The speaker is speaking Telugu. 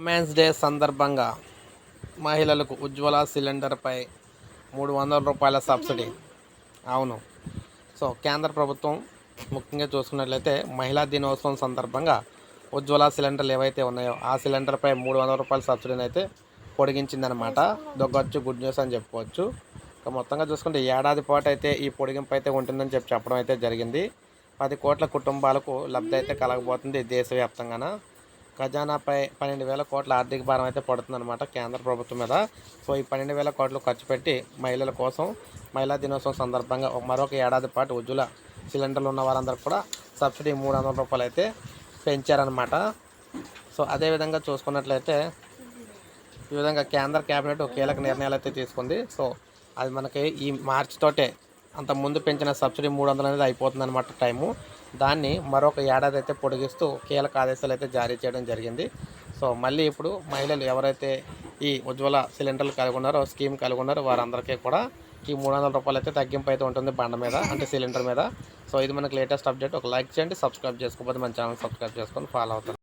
ఉమెన్స్ డే సందర్భంగా మహిళలకు ఉజ్వల సిలిండర్పై మూడు వందల రూపాయల సబ్సిడీ. అవును. సో కేంద్ర ప్రభుత్వం ముఖ్యంగా చూసుకున్నట్లయితే మహిళా దినోత్సవం సందర్భంగా ఉజ్వల సిలిండర్లు ఏవైతే ఉన్నాయో ఆ సిలిండర్పై మూడు వందల రూపాయల సబ్సిడీని అయితే పొడిగించిందనమాట దొగ్గొచ్చు గుడ్ న్యూస్ అని చెప్పుకోవచ్చు. ఇక మొత్తంగా చూసుకుంటే ఏడాది పాటు అయితే ఈ పొడిగింపు అయితే ఉంటుందని చెప్పి చెప్పడం అయితే జరిగింది. పది కోట్ల కుటుంబాలకు లబ్ధి అయితే కలగబోతుంది దేశవ్యాప్తంగాన? ఖజానాపై పన్నెండు వేల కోట్ల ఆర్థిక భారం అయితే పడుతుందన్నమాట కేంద్ర ప్రభుత్వం మీద. సో ఈ పన్నెండు వేల కోట్లు ఖర్చు పెట్టి మహిళల కోసం మహిళా దినోత్సవం సందర్భంగా మరొక ఏడాది పాటు ఉజ్వల సిలిండర్లు ఉన్న వారందరూ కూడా సబ్సిడీ మూడు వందల రూపాయలు అయితే పెంచారనమాట సో అదేవిధంగా చూసుకున్నట్లయితే ఈ విధంగా కేంద్ర కేబినెట్ కీలక నిర్ణయాలు అయితే తీసుకుంది. సో అది మనకి ఈ మార్చ్ తోటే అంత ముందు పెంచిన సబ్సిడీ మూడు వందలు అనేది అయిపోతుంది అనమాట టైము. దాన్ని మరొక ఏడాది అయితే పొడిగిస్తూ కీలక ఆదేశాలు అయితే జారీ చేయడం జరిగింది. సో మళ్ళీ ఇప్పుడు మహిళలు ఎవరైతే ఈ ఉజ్వల సిలిండర్లు కలిగి ఉన్నారో స్కీమ్ కలిగి ఉన్నారో వారందరికీ కూడా ఈ మూడు వందల రూపాయలు అయితే తగ్గింపు అయితే ఉంటుంది బండ మీద అంటే సిలిండర్ మీద. సో ఇది మనకి లేటెస్ట్ అప్డేట్. ఒక లైక్ చేయండి సబ్స్క్రైబ్ చేసుకోకపోతే మన ఛానల్ సబ్స్క్రైబ్ చేసుకొని ఫాలో అవుతారు.